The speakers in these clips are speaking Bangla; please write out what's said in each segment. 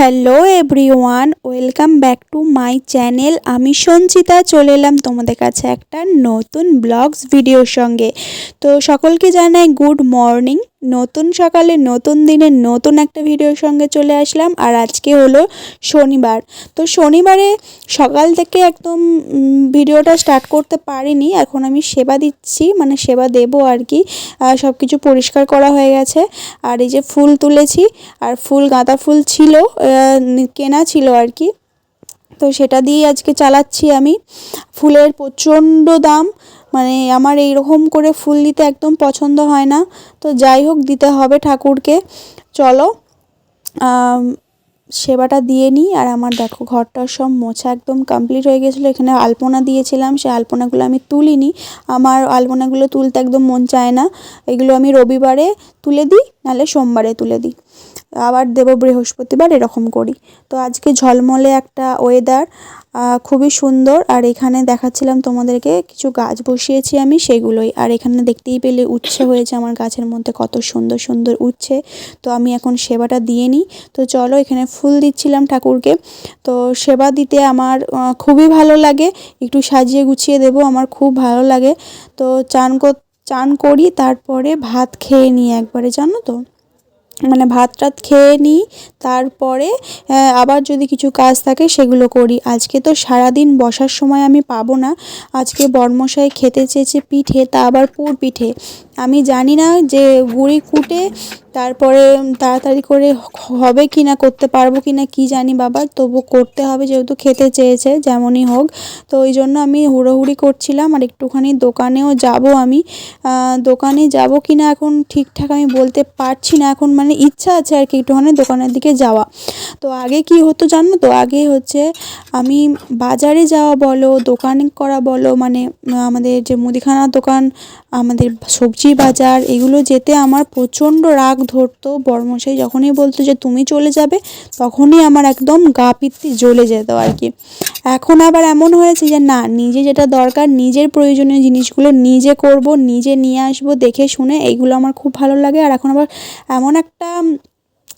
Hello everyone welcome back to my channel আমি সঞ্চিতা, চলে এলাম তোমাদের কাছে একটা নতুন ব্লগস ভিডিওর সঙ্গে। তো সকলকে জানাই গুড মর্নিং নতুন সকালে নতুন দিনে নতুন একটা ভিডিওর সঙ্গে চলে আসলাম, আর আজকে হলো শনিবার। তো শনিবারে সকাল থেকে একদম ভিডিওটা স্টার্ট করতে পারিনি, এখন আমি সেবা দিচ্ছি মানে সেবা দেবো আর কি। সব কিছু পরিষ্কার করা হয়ে গেছে, আর এই যে ফুল তুলেছি, আর ফুল, গাঁদা ফুল ছিল কেনা ছিল আর কি। তো সেটা দিয়েই আজকে চালাচ্ছি আমি। ফুলের প্রচণ্ড দাম মানে আমার এই রকম করে ফুল দিতে একদম পছন্দ হয় না। তো যাই হোক, দিতে হবে ঠাকুরকে। চলো সেবাটা দিয়ে নিই। আর আমার দেখো ঘরটার সব মোছা একদম কমপ্লিট হয়ে গেছিল। এখানে আলপনা দিয়েছিলাম সেই আলপনাগুলো আমি তুলিনি। আমার আলপনাগুলো তুলতে একদম মন চায় না। এগুলো আমি রবিবারে তুলে দিই, নাহলে সোমবারে তুলে দিই। আবার দেবো বৃহস্পতিবার এরকম করি। তো আজকে ঝলমলে একটা ওয়েদার খুবই সুন্দর। আর এখানে দেখাচ্ছিলাম তোমাদেরকে কিছু গাছ বসিয়েছি আমি সেগুলোই। আর এখানে দেখতেই পেলে উচ্ছে হয়েছে, আমার গাছের মধ্যে কত সুন্দর সুন্দর উচ্ছে। তো আমি এখন সেবাটা দিয়ে নিই। তো চলো এখানে ফুল দিচ্ছিলাম ঠাকুরকে। তো সেবা দিতে আমার খুবই ভালো লাগে। একটু সাজিয়ে গুছিয়ে দেবো, আমার খুব ভালো লাগে। তো চান কর, চান করি, তারপরে ভাত খেয়ে নিই একবারে, জানো তো? মানে ভাত টাত খেয়ে নিই, তারপরে আবার যদি কিছু কাজ থাকে সেগুলো করি। আজকে তো সারাদিন বসার সময় আমি পাবো না। আজকে বর্মশাই খেতে চেয়েছে পিঠে, তা আবার পুর পিঠে। আমি জানি না যে গুড়ি কুটে তারপরে তাড়াতাড়ি করে হবে কি না করতে পারব কি না কী জানি বাবা, তবু করতে হবে যেহেতু খেতে চেয়েছে, যেমনই হোক। তো ওই জন্য আমি হুড়োহুড়ি করছিলাম আর একটুখানি দোকানেও যাব আমি। দোকানে যাব কি না এখন ঠিকঠাক আমি বলতে পারছি না। এখন মানে ইচ্ছা আছে আর কি একটুখানি দোকানের দিকে যাওয়া। তো আগে কি হতো জানো তো? আগে হচ্ছে আমি বাজারে যাওয়া বলো, দোকানে করা বলো মানে আমাদের যে মুদিখানার দোকান আমাদের সবজি বাজার, এগুলো যেতে আমার প্রচণ্ড রাগ ধরতো। বর্মশাই যখনই বলতো যে তুমি চলে যাবে, তখনই আমার একদম গা পিত্তি জ্বলে যেত আর কি। এখন আবার এমন হয়েছে যে না, নিজে যেটা দরকার, নিজের প্রয়োজনীয় জিনিসগুলো নিজে করব, নিজে নিয়ে আসব, দেখে শুনে এইগুলো আমার খুব ভালো লাগে। আর এখন আবার এমন একটা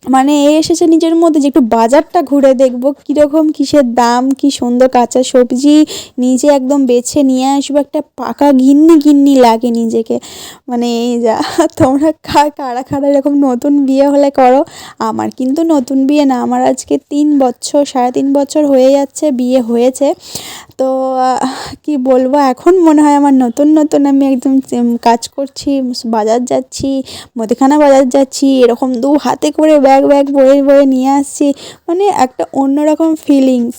মানে এ এসেছে নিজের মধ্যে যে একটু বাজারটা ঘুরে দেখব, কীরকম কিসের দাম, কি সুন্দর কাঁচা সবজি, নিজে একদম বেছে নিয়ে আসব, একটা পাকা গিন্নি গিন্নি লাগে নিজেকে। মানে এই যা, তোমরা কারা কারা এরকম নতুন বিয়ে হলে করো, আমার কিন্তু নতুন বিয়ে না, আমার আজকে তিন বছর, সাড়ে তিন বছর হয়ে যাচ্ছে, বিয়ে হয়েছে। তো কি বলব? এখন মনে হয় আমার নতুন নতুন আমি একদম কাজ করছি, বাজার যাচ্ছি, মুদিখানা বাজার যাচ্ছি, এরকম দু হাতে করে ব্যাগ ব্যাগ বয়ে বয়ে নিয়ে আসছি মানে একটা অন্যরকম ফিলিংস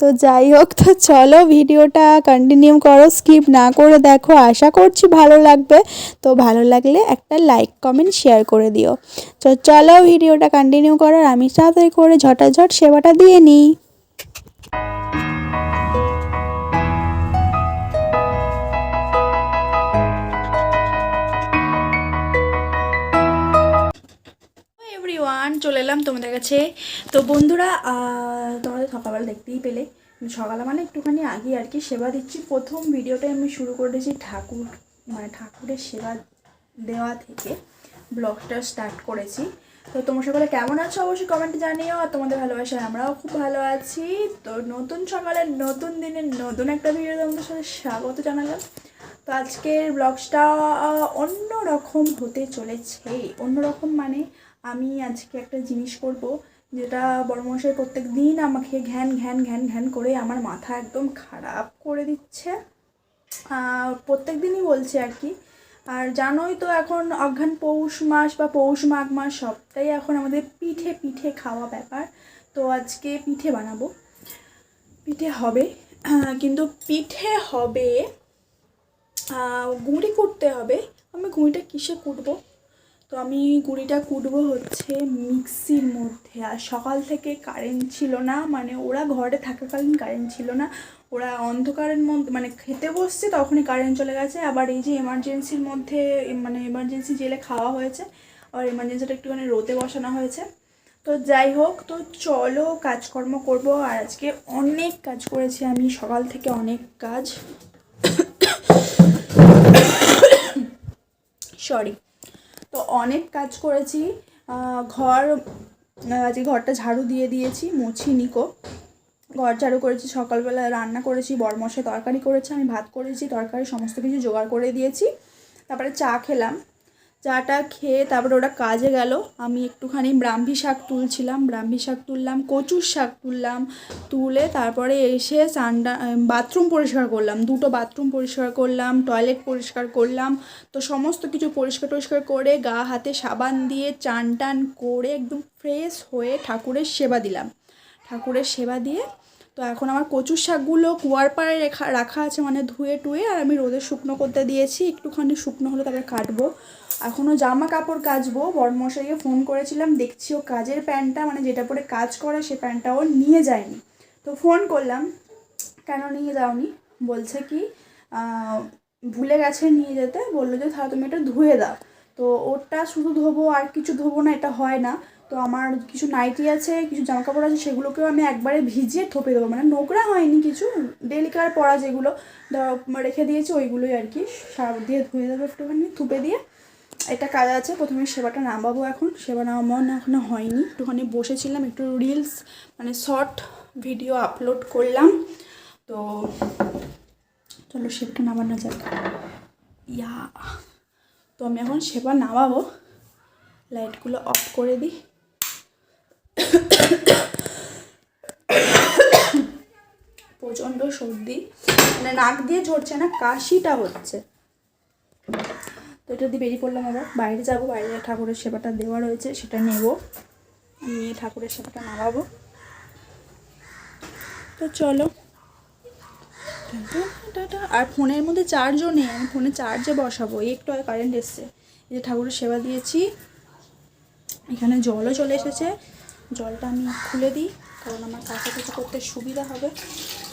তো যাই হোক, তো চলো ভিডিওটা কন্টিনিউ করো স্কিপ না করে দেখো, আশা করছি ভালো লাগবে। তো ভালো লাগলে একটা লাইক কমেন্ট শেয়ার করে দিও। তো চলো ভিডিওটা কন্টিনিউ করো আর আমি তাড়াতাড়ি করে ঝটাঝট সেবাটা দিয়ে নিই। এলাম তোমাদের কাছে। তো বন্ধুরা তোমরা সকালবেলা দেখতেই পেলে। সকালে মানে একটুখানি আগে আর কি সেবা দিচ্ছি। প্রথম ভিডিওটাই আমি শুরু করেছি ঠাকুর মানে ঠাকুরের সেবা দেওয়া থেকে ব্লগটা স্টার্ট করেছি। তো তোমার সকলে কেমন আছো অবশ্যই কমেন্টে জানিও। আর তোমাদের ভালোবাসায় আমরাও খুব ভালো আছি। তো নতুন সকালে, নতুন দিনে নতুন একটা ভিডিও তোমাদের সাথে স্বাগত জানালাম। তো আজকের ব্লগসটা অন্য রকম হতে চলেছে। অন্য রকম মানে আমি আজকে একটা জিনিস করব, যেটা বড়মশাই প্রত্যেক দিন আমাকে ঘ্যান ঘ্যান ঘ্যান ঘ্যান করে আমার মাথা একদম খারাপ করে দিচ্ছে। প্রত্যেক দিনই বলছে আর কি। আর জানোই তো এখন অঘ্রান পৌষ মাস বা পৌষ মাঘ মাস সবটাই এখন আমাদের পিঠে পিঠে খাওয়া ব্যাপার। তো আজকে পিঠে বানাবো। পিঠে হবে, কিন্তু পিঠে হবে গুঁড়ি কুটতে হবে। আমি গুঁড়িটা কিসে কুটবো? তো আমি গুঁড়িটা কুটবো হচ্ছে মিক্সির মধ্যে। আর সকাল থেকে কারেন্ট ছিল না মানে ওরা ঘরে থাকাকালীন কারেন্ট ছিল না। ওরা অন্ধকারের মধ্যে মানে খেতে বসছে, তখনই কারেন্ট চলে গেছে। আবার এই যে এমার্জেন্সির মধ্যে মানে এমার্জেন্সি জেলে খাওয়া হয়েছে আর এমার্জেন্সিটা একটুখানি রোদে বসানো হয়েছে। তো যাই হোক, তো চলো কাজকর্ম করব। আর আজকে অনেক কাজ করেছি আমি, সকাল থেকে অনেক কাজ। সরি তো অনেক কাজ করেছি। ঘর আজকে ঘরটা ঝাড়ু দিয়ে দিয়েছি, মুছি, নিকো। ঘর ঝাড়ু করেছি, সকালবেলা রান্না করেছি বরমশে তরকারি করেছি, আমি ভাত করেছি, তরকারি সমস্ত কিছু জোগাড় করে দিয়েছি। তারপরে চা খেলাম। চাটা খেয়ে তারপরে ওরা কাজে গেল। আমি একটুখানি ব্রাহ্মী শাক তুলছিলাম। ব্রাহ্মী শাক তুললাম, কচুর শাক তুললাম, তুলে তারপরে এসে চান্ডা বাথরুম পরিষ্কার করলাম। দুটো বাথরুম পরিষ্কার করলাম, টয়লেট পরিষ্কার করলাম। তো সমস্ত কিছু পরিষ্কার টরিষ্কার করে গা হাতে সাবান দিয়ে চান টান করে একদম ফ্রেশ হয়ে ঠাকুরের সেবা দিলাম। ঠাকুরের সেবা দিয়ে তো এখন আমার কচুর শাকগুলো কুয়ার পাড়ে রেখা, রাখা আছে মানে ধুয়ে টুয়ে আর আমি রোদে শুকনো করতে দিয়েছি। একটুখানি শুকনো হলে তারপরে কাটবো। এখনও জামা কাপড় কাচবো। বরমশাইকে ফোন করেছিলাম, দেখছি ও কাজের প্যান্টটা মানে যেটা পরে কাজ করে সে প্যান্টটা ও নিয়ে যায়নি। তো ফোন করলাম, কেন নিয়ে যাওনি? বলছে কি ভুলে গেছে নিয়ে যেতে। বলল যে তাহলে তুমি এটা ধুয়ে দাও। তো ওটা শুধু ধোবো, আর কিছু ধোবো না, এটা হয় না। তো আমার কিছু নাইটি আছে, কিছু জামা কাপড় আছে, সেগুলোকেও আমি একবারে ভিজিয়ে থপে দেবো। মানে নোংরা হয়নি কিছু, ডেলিকার পরা যেগুলো, ধরো রেখে দিয়েছি ওইগুলোই আর কি সার দিয়ে ধুয়ে দেবো একটুখানি, থুপে দিয়ে। এটা কাজ আছে, প্রথমে সেবাটা নামাবো এখন, সেবা নামানো এখনও হয়নি, একটুখানি বসেছিলাম, একটু রিলস মানে শর্ট ভিডিও আপলোড করলাম। তো চলো সেবাটা নামানো যাক। ইয়া, তো আমি এখন সেবা নামাবো লাইটগুলো অফ করে দিই। প্রচণ্ড সর্দি। মানে নাক দিয়ে ঝরছে না, কাশিটা হচ্ছে। তো এটা দিয়ে বেরিয়ে পড়লাম আবার। বাইরে যাব, বাইরে ঠাকুরের সেবাটা দেওয়া রয়েছে, সেটা নেব। নিয়ে ঠাকুরের সেবাটা নামাবো। তো চলো। আর ফোনের মধ্যে চার্জও নেই, আমি ফোনে চার্জে বসাবো। একটু আগে কারেন্ট এসছে। এই যে ঠাকুরের সেবা দিয়েছি, এখানে জলও চলে এসেছে। জলটা আমি খুলে দিই, কারণ আমার কাছাকাছি করতে সুবিধা হবে।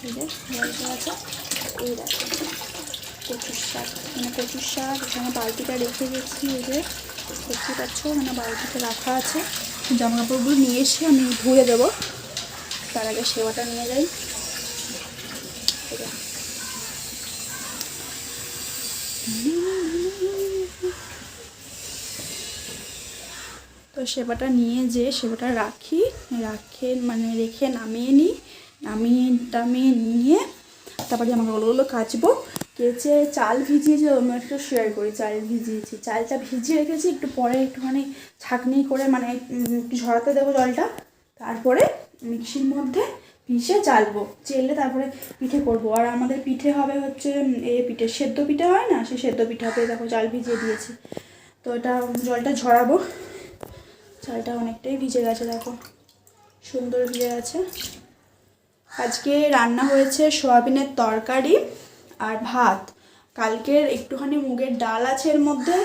এই যে জলটা আছে, এই দেখো। কচুর শাক মানে কচুর শাক, এখানে বালতিটা রেখে গেছি, এই যে দেখতে পাচ্ছ মানে বালতিতে রাখা আছে। জামা কাপড়গুলো নিয়ে এসে আমি ধুয়ে দেবো। তার আগে সেবাটা নিয়ে যাই এই যে। তো সেবাটা নিয়ে যে সেবাটা রাখি, রাখে মানে রেখে নামিয়ে নিই, নামিয়ে টামিয়ে নিয়ে তারপরে জামা কাপড়গুলো কাচবো, কেচে চাল ভিজিয়েছি আমি একটু শেয়ার করি, চাল ভিজিয়েছি। চালটা ভিজিয়ে রেখেছি, একটু পরে একটুখানি ছাঁকনি করে মানে একটু ঝরাতে দেবো জলটা, তারপরে মিক্সির মধ্যে পিষে চালবো। চেলে তারপরে পিঠে করব। আর আমাদের পিঠে হবে হচ্ছে, এ পিঠে, সেদ্ধ পিঠে হয় না? সে সেদ্ধ পিঠে হবে দেখো চাল ভিজিয়ে দিয়েছি। তো এটা, জলটা ঝরাবো। চালটা অনেকটাই ভিজে গেছে, দেখো। সুন্দর ভিজে গেছে। আজকে রান্না হয়েছে সোয়াবিনের তরকারি আর ভাত। কালকের একটুখানি মুগের ডাল আছে এর মধ্যে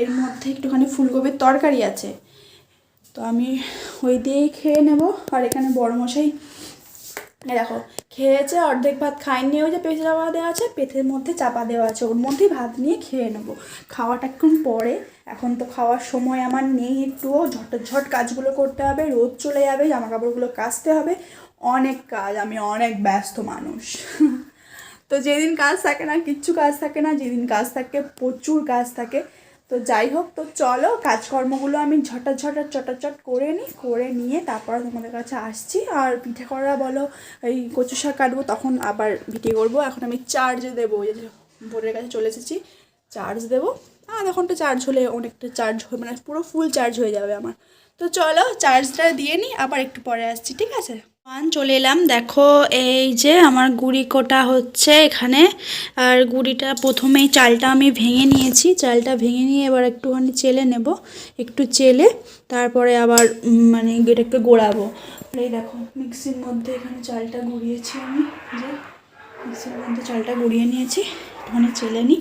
এর মধ্যে একটুখানি ফুলকপির তরকারি আছে। তো আমি ওই দিয়েই খেয়ে নেব। আর এখানে বড় মশাই দেখো, খেয়েছে, অর্ধেক ভাত খায়নি, ওই যে পেঁচে চাপা দেওয়া আছে পেটের মধ্যে চাপা দেওয়া আছে, ওর মধ্যেই ভাত নিয়ে খেয়ে নেব। খাওয়াটা একটু পরে। এখন তো খাওয়ার সময় আমার নেই একটুও ঝটঝট কাজগুলো করতে হবে, রোদ চলে যাবে জামা কাপড়গুলো কাচতে হবে। অনেক কাজ, আমি অনেক ব্যস্ত মানুষ। তো যেদিন কাজ থাকে না, কিচ্ছু কাজ থাকে না, যেদিন কাজ থাকে প্রচুর কাজ থাকে। তো যাই হোক, তো চলো কাজকর্মগুলো আমি ঝটার ঝটার চটাচট করে নিই করে নিয়ে তারপর তোমাদের কাছে আসছি। আর পিঠে করা বলো, এই কচু শাক কাটবো, তখন আবার ভিডিও করব। এখন আমি চার্জ দেবো বোর্ডের কাছে চলে এসেছি চার্জ দেবো। আধা ঘণ্টা চার্জ হলে অনেকটা চার্জ হয়ে মানে পুরো ফুল চার্জ হয়ে যাবে আমার। তো চলো চার্জটা দিয়ে নিই, আবার একটু পরে আসছি, ঠিক আছে? পান চলে এলাম। দেখো, এই যে আমার গুড়ি কোটা হচ্ছে এখানে। আর গুড়িটা প্রথমেই চালটা আমি ভেঙে নিয়েছি। চালটা ভেঙে নিয়ে এবার একটুখানি চেলে নেব, একটু চেলে, তারপরে আবার মানে এটাকে গোড়াবো। এই দেখো মিক্সির মধ্যে এখানে চালটা গুঁড়িয়েছি আমি। যে মিক্সির মধ্যে চালটা গুঁড়িয়ে নিয়েছি, একটুখানি চেলে নিই।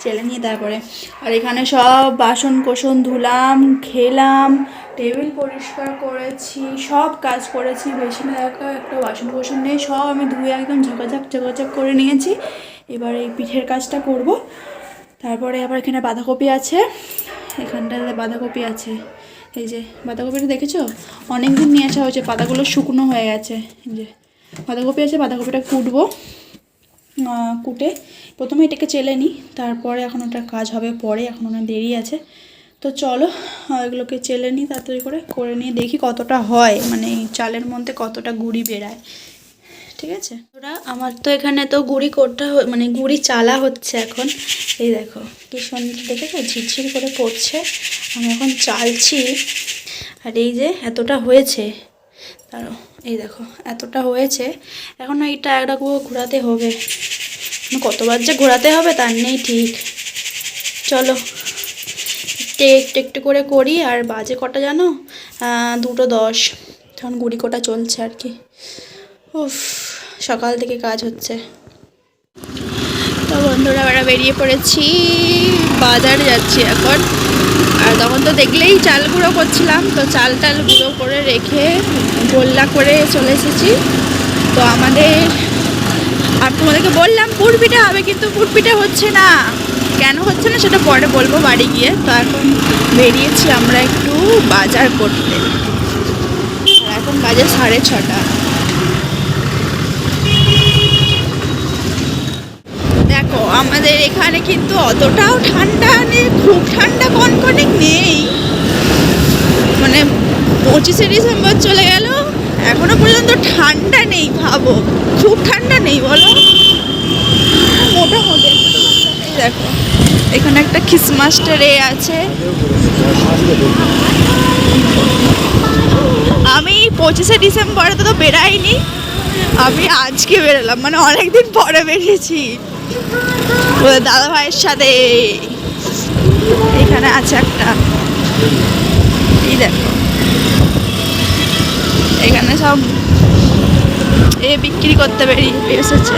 চেলে নিয়ে তারপরে, আর এখানে সব বাসন কোসন ধুলাম, খেলাম, টেবিল পরিষ্কার করেছি, সব কাজ করেছি বেশি না একটা একটা বাসন কোসন নেই, সব আমি ধুয়ে একদম ঝাঁকাঝাক ঝাঁকাঝাক করে নিয়েছি। এবার এই পিঠের কাজটা করব। তারপরে আবার এখানে বাঁধাকপি আছে। এখানটাতে বাঁধাকপি আছে। এই যে, বাঁধাকপিটা দেখেছ? অনেক দিন নিয়ে আসা হয়েছে, পাতাগুলো শুকনো হয়ে গেছে। এই যে, বাঁধাকপি আছে, বাঁধাকপিটা কুটবো। কুটে। প্রথমে এটাকে চেলে নিই, তারপরে এখন ওটা কাজ হবে পরে, এখন অনেক দেরি আছে। তো চলো এগুলোকে চেলে নিই তাড়াতাড়ি করে করে নিয়ে দেখি কতটা হয় মানে চালের মধ্যে কতটা গুড়ি বেরায়। ঠিক আছে? ওরা আমার তো এখানে তো গুড়ি করতে হ- মানে গুড়ি চালা হচ্ছে এখন। এই দেখো, কি সুন্দর, দেখেছ? ঝিরঝির করে পড়ছে। আমি এখন চালছি। আর এই যে, এতটা হয়েছে। দাঁড়ো এই দেখো, এতটা হয়েছে। এখন এইটা একটা ঘোরাতে হবে। মানে কতবার যে ঘোরাতে হবে তার নেই ঠিক। চলো, একটু একটু করে করি, আর বাজে কটা জানো? দুটো দশ। তখন গুড়ি কোটা চলছে আর কি। উফ, সকাল থেকে কাজ হচ্ছে। তো বন্ধুরা, আমরা বেরিয়ে পড়েছি। বাজার যাচ্ছি এখন। আর তখন তো দেখলেই চাল গুঁড়ো করছিলাম, তো চাল টাল গুঁড়ো করে রেখে গোল্লা করে চলে এসেছি। তো আমাদের, আর তোমাদেরকে বললাম পুরপিঠা হবে কিন্তু পুরপিঠা হচ্ছে না। কেন হচ্ছে না সেটা পরে বলব বাড়ি গিয়ে। তো এখন বেরিয়েছি আমরা একটু বাজার করতে। এখন বাজে সাড়ে ছটা। দেখো আমাদের এখানে কিন্তু অতটাও ঠান্ডা নেই, খুব ঠান্ডা কনকনে নেই। মানে পঁচিশে ডিসেম্বর চলে গেল, এখনও পর্যন্ত ঠান্ডা নেই ভাবো, খুব ঠান্ডা নেই বলো। মোটামুটি। দেখো, এখানে একটা খ্রিসমাস ট্রে আছে। আমি পঁচিশে ডিসেম্বরে তো বেরাইনি, আমি আজকে বেরোলাম মানে অনেকদিন পরে বেরিয়েছি। দাদা ভাইয়ের সাথে এখানে আছে একটা। এই দেখো। এখানে সব এ বিক্রি করতে বেরিয়ে এসেছে।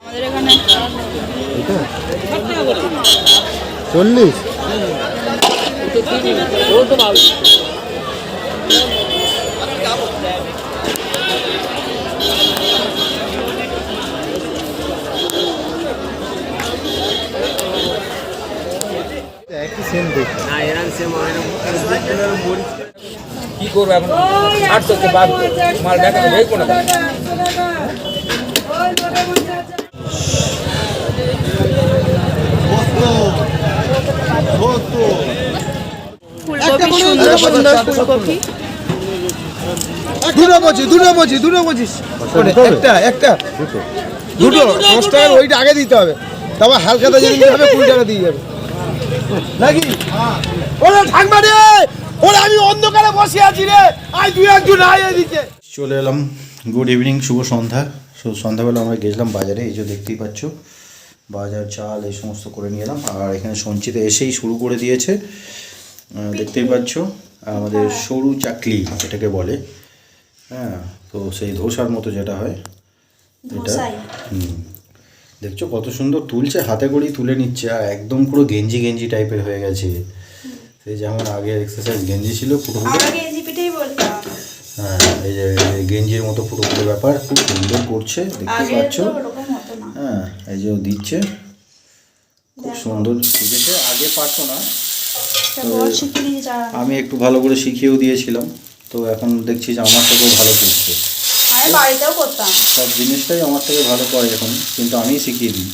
আমাদের এখানে চল্লিশ। কি করব এখন? আট করতে বাদ মাল দেখা সুন্দর সুন্দর ফুলকপি। দুটো পঁচিশ দুটো পঁচিশ দুটো পঁচিশ একটা একটা দুটো। দশ টাকার ওইটা আগে দিতে হবে। তারপর হালকাটা যদি নিতে হবে কুড়ি টাকা দিয়ে যাবে। নাকি? ওরে ঠাকমা রে! ওরে আমি অন্ধকারে বসে আছি রে! আই দুই একজন আয় এদিকে। চলে এলাম। গুড ইভিনিং শুভ সন্ধ্যা। শুভ সন্ধ্যাবেলা আমরা গেছিলাম বাজারে এই যে দেখতেই পাচ্ছ। বাজার চাল এই সমস্ত করে নিয়ে এলাম। আর এখানে সঞ্চিতা এসেই শুরু করে দিয়েছে। দেখতেই পাচ্ছ। আমাদের সরু চাকলি এটাকে বলে হ্যাঁ তো সেই ধোসার মতো যেটা হয় এটা হুম দেখছ কত সুন্দর তুলছে হাতে করেই তুলে নিচ্ছে আর একদম পুরো গেঞ্জি গেঞ্জি টাইপের হয়ে গেছে। সেই যেমন আগে এক্সারসাইজ গেঞ্জি ছিল ফুটো ফুটো বলতাম হ্যাঁ এই যে গেঞ্জির মতো পুরো পুরো ব্যাপার খুব সুন্দর করছে দেখতে পাচ্ছ। হ্যাঁ এই যে ও দিচ্ছে খুব সুন্দর শিখেছে আগে পারতো না আমি একটু ভালো করে শিখিয়েও দিয়েছিলাম তো এখন দেখছি যে আমার থেকেও ভালো করছে। বাড়িতেও করতাম। সব জিনিসটাই আমার থেকে ভালো করে এখন কিন্তু আমিই শিখিয়ে দিই।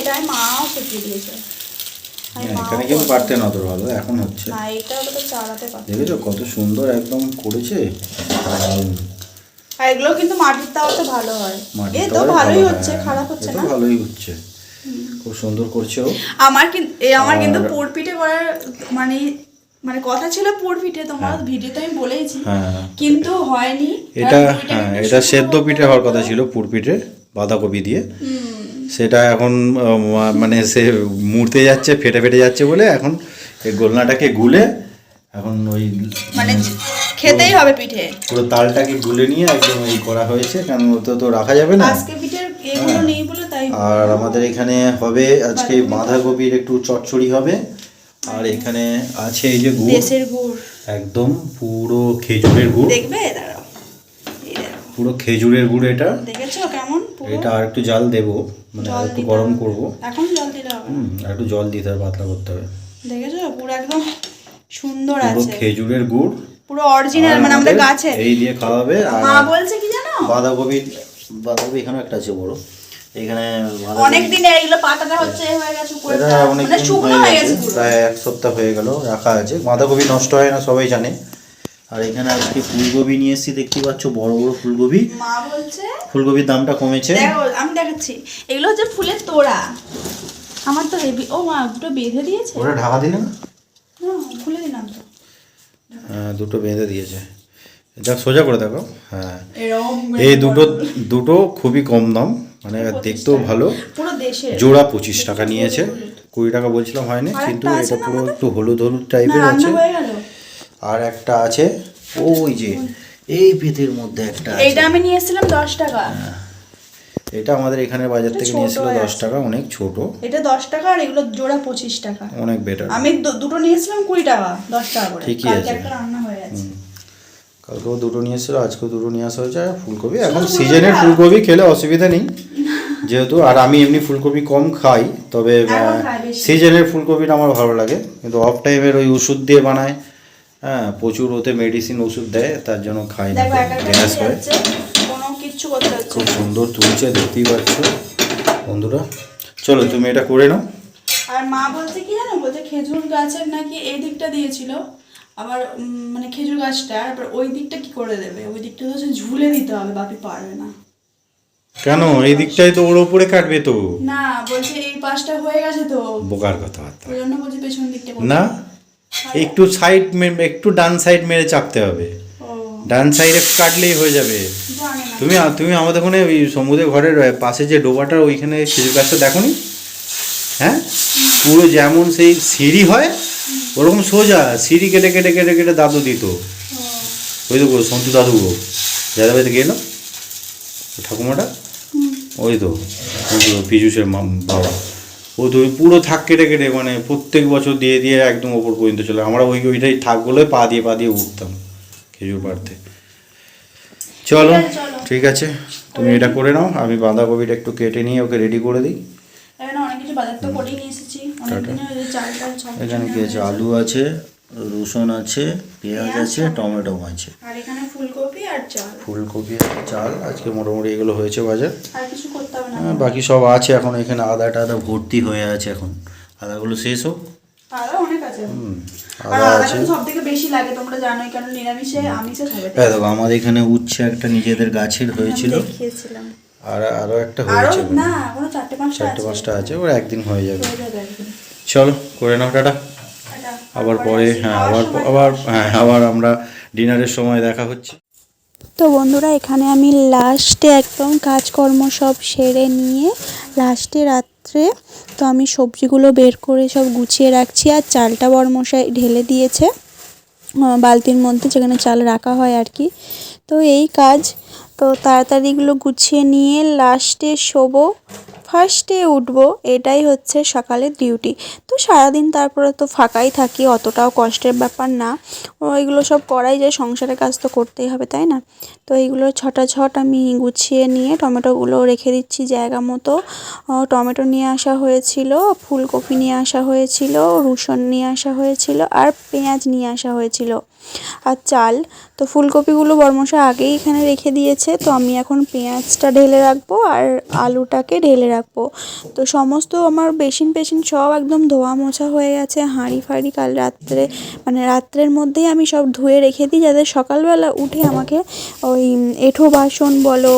এটা আমি মাও শিখিয়ে দিয়েছে। আমি হ্যাঁ, এখানে কিন্তু পারতেন অত ভালো এখন হচ্ছে। পারতাম দেখেছ কত সুন্দর একদম করেছে? এগুলো কিন্তু মাটির তাওয়াতে ভালো হয়। এ তো ভালোই হচ্ছে হ্যাঁ, খারাপ হচ্ছে না? ভালোই হচ্ছে। খুব সুন্দর করছে আমার কিন্তু আমার কিন্তু আর- করার মানে মানে কথা ছিল পিঠে তোমার ভিডিওতে আমি বলেইছি। হ্যাঁ কিন্তু হয়নি। এটা হ্যাঁ এটা সেদ্ধ পিঠে হওয়ার কথা ছিল পুর পিঠে বাঁধাকপি দিয়ে। সেটা এখন মানে সে মুড়তে যাচ্ছে ফেটে ফেটে যাচ্ছে বলে এখন এই গোলনাটাকে গুলে এখন ওই মানে খেতেই হবে পিঠে। পুরো তালটাকে গুলে নিয়ে একদম এই করা হয়েছে কারণ ওতে তো রাখা যাবে না। আজকে পিঠের এগুলো আর আমাদের এখানে হবে আজকে বাঁধাকপির একটু চচ্চড়ি হবে। আর এখানে আছে এই যে গুড়। দেশের গুড়। একদম পুরো খেজুরের গুড়। দেখবে? দাঁড়াও। পুরো খেজুরের গুড় এটা। দেখেছ কেমন? এটা আর একটু জাল দেবো। মানে আর একটু গরম। করব। এখন জল দিলে হবে। হুম আর একটু জল দিতে হবে পাতলা করতে হবে। দেখেছ? পুরো একদম সুন্দর পুরো খেজুরের গুড়। পুরো অরিজিনাল মানে আমাদের গাছে এই দিয়ে খাওয়াবে। আর মা বলছে কি জানো? বাঁধাকপি বাঁধাকপি এখানে একটা আছে বড়। এখানে অনেক দিন পাতাটা হচ্ছে হয়ে গেছে মানে শুকনো হয়ে গেছে প্রায় এক সপ্তাহ হয়ে গেল রাখা আছে। বাঁধাকপি নষ্ট হয় না সবাই জানে। আর এখানে আজকে ফুলকপি নিয়ে এসেছি দেখতে পাচ্ছ বড় বড় ফুলকপি। মা বলছে ফুলকপির দামটা কমেছে। দেখো আমি দেখাচ্ছি। এগুলো হচ্ছে ফুলের তোড়া। আমার তো হেভি ও মা দুটো বেঁধে দিয়েছে? ওটা ঢাকা দিলে না? না খুলে দিলাম তো। হ্যাঁ, দুটো বেঁধে দিয়েছে। যাক সোজা করে দেখো। হ্যাঁ। এই দুটো দুটো খুবই কম দাম। মানে দেখতেও ভালো। জোড়া পঁচিশ টাকা নিয়েছে। কুড়ি টাকা বলছিলাম হয়নি কিন্তু এটা পুরো একটু হলুদ হলুদ টাইপের আছে। আর একটা আছে ওই যে এই পেতের মধ্যে একটা এটা আমি নিয়ে এসেছিলাম দশ টাকা। এটা আমাদের এখানে বাজার থেকে নিয়েছিল দশ টাকা অনেক ছোট। এটা দশ টাকা আর এগুলো জোড়া পঁচিশ টাকা। অনেক বেটার আমি দুটো নিয়েছিলাম কুড়ি টাকা দশ টাকা করে। ঠিকই আছে। রান্না হয়ে গেছে। কালকেও দুটো নিয়ে এসেছিল আজকেও দুটো নিয়ে আসা হয়েছে আর ফুলকপি এখন সিজনের ফুলকপি খেলে অসুবিধা নেই যেহেতু আর আমি এমনি ফুলকপি কম খাই তবে এখন খাই বেশি। সিজনের ফুলকপিটা আমার ভালো লাগে কিন্তু অফ টাইমের ওই ওষুধ দিয়ে বানায় হ্যাঁ প্রচুর ওতে মেডিসিন ওষুধ দেয় তার জন্য খাই না গ্যাস হয়। খুব সুন্দর তুলছে দেখতেই পাচ্ছ বন্ধুরা। চলো তুমি এটা করে নাও। আর মা বলছে কি জানো বলছে খেজুর গাছের নাকি এই দিকটা দিয়েছিল। আবার মানে খেজুর গাছটা আবার ওই দিকটা কি করে দেবে? ওই দিকটা তো ঝুলে দিতে হবে বাপি পারবে না। কেন? এই দিকটাই তো ওর ওপরে কাটবে তো। না বলছে এই পাশটা হয়ে গেছে তো। বোকার কথা ওই জন্য বলছে পেছন দিকটা। না একটু সাইড একটু ডান সাইড মেরে চাপতে হবে। ডান সাইডে কাটলেই হয়ে যাবে। তুমি তুমি আমাদের ওখানে ওই সমুদ্রের ঘরের পাশে যে ডোবাটা ওইখানে খেজুর গাছটা দেখো নি হ্যাঁ? পুরো যেমন সেই সিঁড়ি হয় ওরকম সোজা সিঁড়ি কেটে কেটে কেটে কেটে দাদু দিত। ওই তো সন্তু দাদু গো যাদের বাড়িতে গেল ঠাকুমাটা ওই তো মা- বাবা। ও তো ওই পুরো থাক কেটে কেটে মানে প্রত্যেক বছর দিয়ে দিয়ে একদম ওপর পর্যন্ত চলে। আমরা ওই ওইটাই থাকগুলো পা দিয়ে পা দিয়ে উঠতাম খেজুর পাড়তে। চলো ঠিক আছে, চলো। ঠিক আছে তুমি এটা করে নাও আমি বাঁধাকপিটা একটু কেটে নিয়ে ওকে রেডি করে দিই। অনেক কিছু বাজার তো সব এখানে কি আছে? আলু আছে রসুন আছে পেঁয়াজ আছে টমেটো আছে। আর এখানে ফুলকপি আর চাল। ফুলকপি আছে চাল আজকে মোটামুটি এগুলো হয়েছে বাজার। আর কিছু করতে হবে না। হ্যাঁ, বাকি সব আছে এখন এখানে আদা টাদা ভর্তি হয়ে আছে এখন। আদাগুলো শেষ হোক। আরও হ্যাঁ আমাদের এখানে উচ্ছে একটা নিজেদের গাছের হয়েছিল। আর আরও একটা আরও হয়েছে। চারটে পাঁচটা আছে। ওর একদিন হয়ে যাবে। চলো করে নাও টাটা। আবার পরে হ্যাঁ আবার আবার হ্যাঁ আবার আমরা ডিনারের সময় দেখা হচ্ছে। তো বন্ধুরা এখানে আমি লাস্টে একদম কাজকর্ম সব সেরে নিয়ে লাস্টে রাত্রে তো আমি সবজিগুলো বের করে সব গুছিয়ে রাখছি আর চালটা বরমশাই ঢেলে দিয়েছে বালতির মধ্যে যেখানে চাল রাখা হয় আর কি। তো এই কাজ তো তাড়াতাড়িগুলো গুছিয়ে নিয়ে লাস্টে শোবো। ফার্স্টে উঠব, এটাই হচ্ছে সকালের ডিউটি। তো সারাদিন তারপরে তো ফাঁকাই থাকি, অতটাও কষ্টের ব্যাপার না। ওইগুলো সব করাই যায়, সংসারের কাজ তো করতেই হবে, তাই না? তো এইগুলো ছটা ছট আমি গুছিয়ে নিয়ে টমেটোগুলো রেখে দিচ্ছি জায়গা মতো। টমেটো নিয়ে আসা হয়েছিল, ফুলকপি নিয়ে আসা হয়েছিল, রসুন নিয়ে আসা হয়েছিল আর পেঁয়াজ নিয়ে আসা হয়েছিল আর চাল। তো ফুলকপিগুলো বর্মশা আগেই এখানে রেখে দিয়েছে, তো আমি এখন পেঁয়াজটা ঢেলে রাখব আর আলুটাকে ঢেলে রাখব। তো সমস্ত আমার বেসিন পেসিন সব একদম ধোয়া মোছা হয়ে গেছে, হাঁড়ি ফাঁড়ি কাল রাত্রে মানে রাত্রের মধ্যেই আমি সব ধুয়ে রেখে দিই যাতে সকালবেলা উঠে আমাকে ওই এঁঠো বাসন বলো,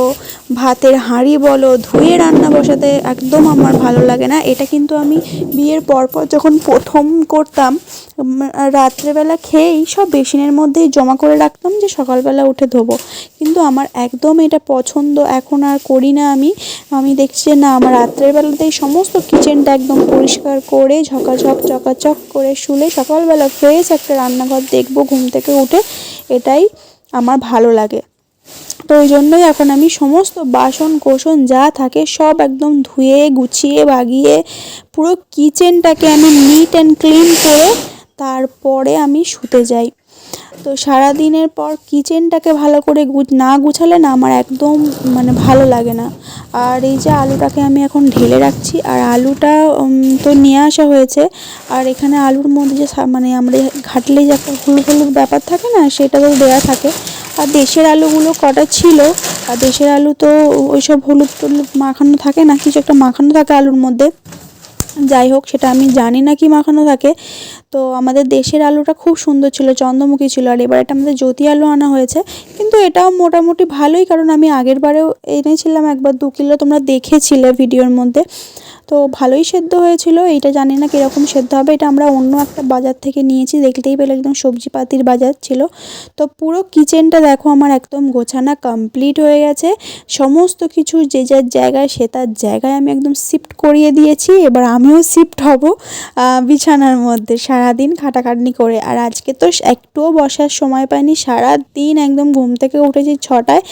ভাতের হাঁড়ি বলো, ধুয়ে রান্না বসাতে একদম আমার ভালো লাগে না। এটা কিন্তু আমি বিয়ের পরপর যখন প্রথম করতাম রাত্রেবেলা খেয়েই সব বেসিনের মধ্যেই জমা করে রাখতাম যে সকালবেলা উঠে ধোবো। কিন্তু আমার একদম এটা পছন্দ এখন আর করি না আমি। আমি দেখছি না, আমার রাত্রের বেলাতেই সমস্ত কিচেনটা একদম পরিষ্কার করে ঝকাঝক চকাচক করে শুলে সকালবেলা ফ্রেশ একটা রান্নাঘর দেখব, ঘুম থেকে উঠে। এটাই আমার ভালো লাগে। তো ওই জন্যই এখন আমি সমস্ত বাসন কোসন যা থাকে সব একদম ধুয়ে, গুছিয়ে বাগিয়ে পুরো কিচেনটাকে আমি নিট অ্যান্ড ক্লিন করে তারপরে আমি শুতে যাই। তো সারা দিনের পর কিচেনটাকে ভালো করে না গুছালে না আমার একদম মানে ভালো লাগে না। আর এই যে আলুটাকে আমি এখন ঢেলে রাখছি, আর আলুটা তো নিয়ে আসা হয়েছে। আর এখানে আলুর মধ্যে যে মানে আমরা ঘাটলে যে একটা হলুদ হলুদ ব্যাপার থাকে না, সেটা তো দেওয়া থাকে। আর দেশের আলুগুলো কটা ছিল, আর দেশের আলু তো ওইসব হলুদ টলুদ মাখানো থাকে না, কিছু একটা মাখানো থাকে আলুর মধ্যে। যাই হোক, সেটা আমি জানি না কি মাখানো থাকে। তো আমাদের দেশের আলুটা খুব সুন্দর ছিল, চন্দ্রমুখী ছিল আর এবার এটা আমাদের জ্যোতি আলু আনা হয়েছে। কিন্তু এটাও মোটামুটি ভালোই কারণ আমি আগের বারেও এনেছিলাম একবার দু কিলো, তোমরা দেখেছিলে ভিডিওর মধ্যে। তো ভালোই সেদ্ধ হয়েছিল, এইটা জানি না কীরকম সেদ্ধ হবে, এটা আমরা অন্য একটা বাজার থেকে নিয়েছি, দেখতেই পেলে একদম সবজিপাতির বাজার ছিল। তো পুরো কিচেনটা দেখো আমার একদম গোছানা কমপ্লিট হয়ে গেছে, সমস্ত কিছু যে যার জায়গায় সে তার জায়গায় আমি একদম শিফট করিয়ে দিয়েছি, এবার আমিও শিফট হব বিছানার মধ্যে সারাদিন খাটাখাটনি করে। আর আজকে তো একটুও বসার সময় পাইনি সারা দিন একদম ঘুম থেকে উঠেছি ছটায়।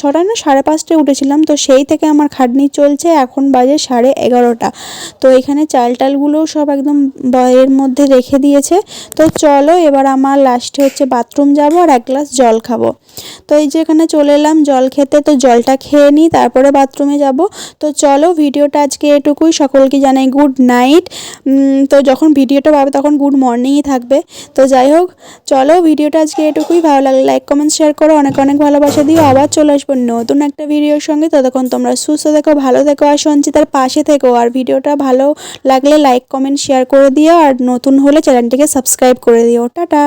ছটায় না সাড়ে পাঁচটায় উঠেছিলাম, তো সেই থেকে আমার খাটনি চলছে, এখন বাজে সাড়ে এগারোটা। তো এখানে চাল টালগুলোও সব একদম বয়ের মধ্যে রেখে দিয়েছে। তো চলো এবার আমার লাস্টে হচ্ছে বাথরুম যাব আর এক গ্লাস জল খাব। তো এই যে এখানে চলে এলাম জল খেতে, তো জলটা খেয়ে নিই, তারপরে বাথরুমে যাব। তো চলো ভিডিওটা আজকে এটুকুই, সকলকে জানাই গুড নাইট তো যখন ভিডিওটা পাবে তখন গুড মর্নিংই থাকবে। তো যাই হোক, চলো ভিডিওটা আজকে এটুকুই। ভালো লাগলে লাইক কমেন্ট শেয়ার করো। অনেক অনেক ভালোবাসা দিও আবার চলে আসব নতুন একটা ভিডিওর সঙ্গে। ততক্ষণ তোমরা সুস্থ থেকো, ভালো থেকো আর সঞ্চিতার পাশে থেকো। আর ভিডিওটা ভালো লাগলে লাইক কমেন্ট শেয়ার করে দিও। আর নতুন হলে চ্যানেলটিকে সাবস্ক্রাইব করে দিও। টাটা!